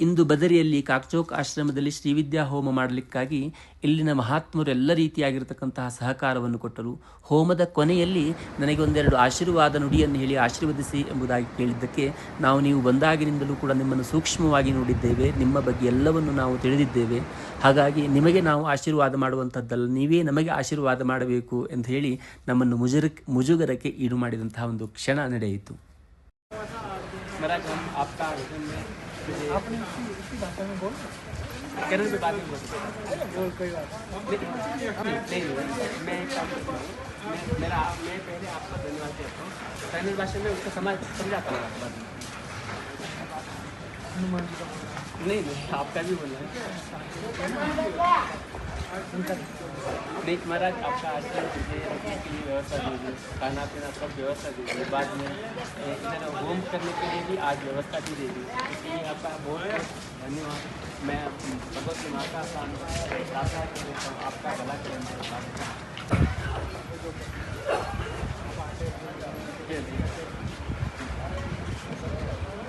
ಇಂದು ಬದರಿಯಲ್ಲಿ ಕಾಕ್ಚೋಕ್ ಆಶ್ರಮದಲ್ಲಿ ಶ್ರೀವಿದ್ಯಾ ಹೋಮ ಮಾಡಲಿಕ್ಕಾಗಿ ಇಲ್ಲಿನ ಮಹಾತ್ಮರು ಎಲ್ಲ ರೀತಿಯಾಗಿರತಕ್ಕಂತಹ ಸಹಕಾರವನ್ನು ಕೊಟ್ಟರು. ಹೋಮದ ಕೊನೆಯಲ್ಲಿ ನನಗೆ ಒಂದೆರಡು ಆಶೀರ್ವಾದ ನುಡಿಯನ್ನು ಹೇಳಿ ಆಶೀರ್ವದಿಸಿ ಎಂಬುದಾಗಿ ಕೇಳಿದ್ದಕ್ಕೆ ನಾವು ನೀವು ಬಂದಾಗಿನಿಂದಲೂ ಕೂಡ ನಿಮ್ಮನ್ನು ಸೂಕ್ಷ್ಮವಾಗಿ ನೋಡಿದ್ದೇವೆ. ನಿಮ್ಮ ಬಗ್ಗೆ ಎಲ್ಲವನ್ನು ನಾವು ತಿಳಿದಿದ್ದೇವೆ. ಹಾಗಾಗಿ ನಿಮಗೆ ನಾವು ಆಶೀರ್ವಾದ ಮಾಡುವಂಥದ್ದಲ್ಲ, ನೀವೇ ನಮಗೆ ಆಶೀರ್ವಾದ ಮಾಡಬೇಕು ಎಂದು ಹೇಳಿ ನಮ್ಮನ್ನು ಮುಜುಗರಕ್ಕೆ ಈಡು ಮಾಡಿದಂತಹ ಒಂದು ಕ್ಷಣ ನಡೆಯಿತು. महाराज हम आपका आवेदन में आपने इसी इसी भाषा में बोल करण भी बात नहीं बोल बोल कोई बात नहीं। मैं करता मेरा मैं पहले आपका धन्यवाद देता हूँ। तमिल भाषा में उसका समाज समझाता हूँ आपका हनुमान जी नहीं नहीं, आपका भी बोलना है। नहीं, महाराज, आपका आश्रम दीजिए रखने के लिए व्यवस्था दीजिए खाना पीना सब व्यवस्था दीजिए बाद में इधर होम करने के लिए भी आज व्यवस्था दे दी। इसलिए आपका बहुत धन्यवाद। मैं भगवती माता का कर देता आपका भला करें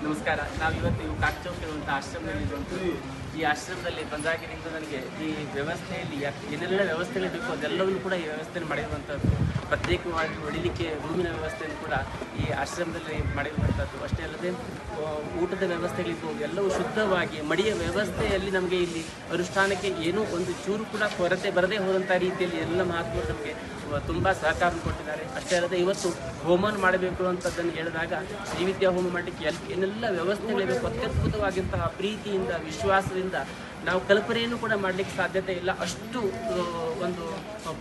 ನಮಸ್ಕಾರ. ನಾವಿವತ್ತು ಇವು ಕಾಕ್ಚೌಕಿರುವಂಥ ಆಶ್ರಮದಲ್ಲಿ ಈ ಆಶ್ರಮದಲ್ಲಿ ಬಂದಾಗಿನಿಂದ ನನಗೆ ಈ ವ್ಯವಸ್ಥೆಯಲ್ಲಿ ಏನೆಲ್ಲ ವ್ಯವಸ್ಥೆಗಳು ಬೇಕು, ಅದೆಲ್ಲವನ್ನು ಕೂಡ ಈ ವ್ಯವಸ್ಥೆಯನ್ನು ಮಾಡಿರುವಂಥದ್ದು. ಪ್ರತ್ಯೇಕವಾಗಿ ಹೊಡಿಲಿಕ್ಕೆ ರೂಮಿನ ವ್ಯವಸ್ಥೆಯನ್ನು ಕೂಡ ಈ ಆಶ್ರಮದಲ್ಲಿ ಮಾಡಿರುವಂಥದ್ದು. ಅಷ್ಟೇ ಅಲ್ಲದೆ ಊಟದ ವ್ಯವಸ್ಥೆಗಳಿಗೂ ಎಲ್ಲವೂ ಶುದ್ಧವಾಗಿ ಮಡಿಯ ವ್ಯವಸ್ಥೆಯಲ್ಲಿ ನಮಗೆ ಇಲ್ಲಿ ಅನುಷ್ಠಾನಕ್ಕೆ ಏನೂ ಒಂದು ಚೂರು ಕೂಡ ಕೊರತೆ ಬರದೇ ಹೋದಂಥ ರೀತಿಯಲ್ಲಿ ಎಲ್ಲ ಮಹಾತ್ಮರು ನಮಗೆ ತುಂಬ ಸಹಕಾರ ಕೊಟ್ಟಿದ್ದಾರೆ. ಅಷ್ಟೇ ಅಲ್ಲದೆ, ಇವತ್ತು ಹೋಮನ್ ಮಾಡಬೇಕು ಅಂತದ್ದನ್ನು ಹೇಳಿದಾಗ ಶ್ರೀವಿದ್ಯಾ ಹೋಮ ಮಾಡಲಿಕ್ಕೆ ಎಲ್ಲ ಏನೆಲ್ಲ ವ್ಯವಸ್ಥೆಗಳಿವೆ ಅತ್ಯದ್ಭುತವಾಗಿಂತಹ ಪ್ರೀತಿಯಿಂದ, ವಿಶ್ವಾಸದಿಂದ ನಾವು ಕಲ್ಪನೆಯನ್ನು ಕೂಡ ಮಾಡಲಿಕ್ಕೆ ಸಾಧ್ಯತೆ ಇಲ್ಲ. ಅಷ್ಟು ಒಂದು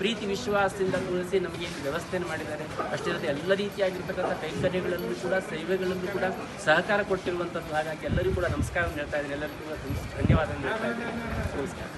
ಪ್ರೀತಿ, ವಿಶ್ವಾಸದಿಂದ ತೋರಿಸಿ ನಮಗೆ ವ್ಯವಸ್ಥೆಯನ್ನು ಮಾಡಿದ್ದಾರೆ. ಅಷ್ಟೇ ಅಲ್ಲದೆ ಎಲ್ಲ ರೀತಿಯಾಗಿರ್ತಕ್ಕಂಥ ಕೈಂಕರ್ಯಗಳನ್ನು ಕೂಡ, ಸೇವೆಗಳಲ್ಲೂ ಕೂಡ ಸಹಕಾರ ಕೊಟ್ಟಿರುವಂಥದ್ದು ಹಾಗಾಗಿ ಎಲ್ಲರಿಗೂ ಕೂಡ ನಮಸ್ಕಾರ ಹೇಳ್ತಾ ಇದ್ದೀನಿ. ಎಲ್ಲರಿಗೂ ಕೂಡ ಧನ್ಯವಾದ ಹೇಳ್ತಾ ನಮಸ್ಕಾರ.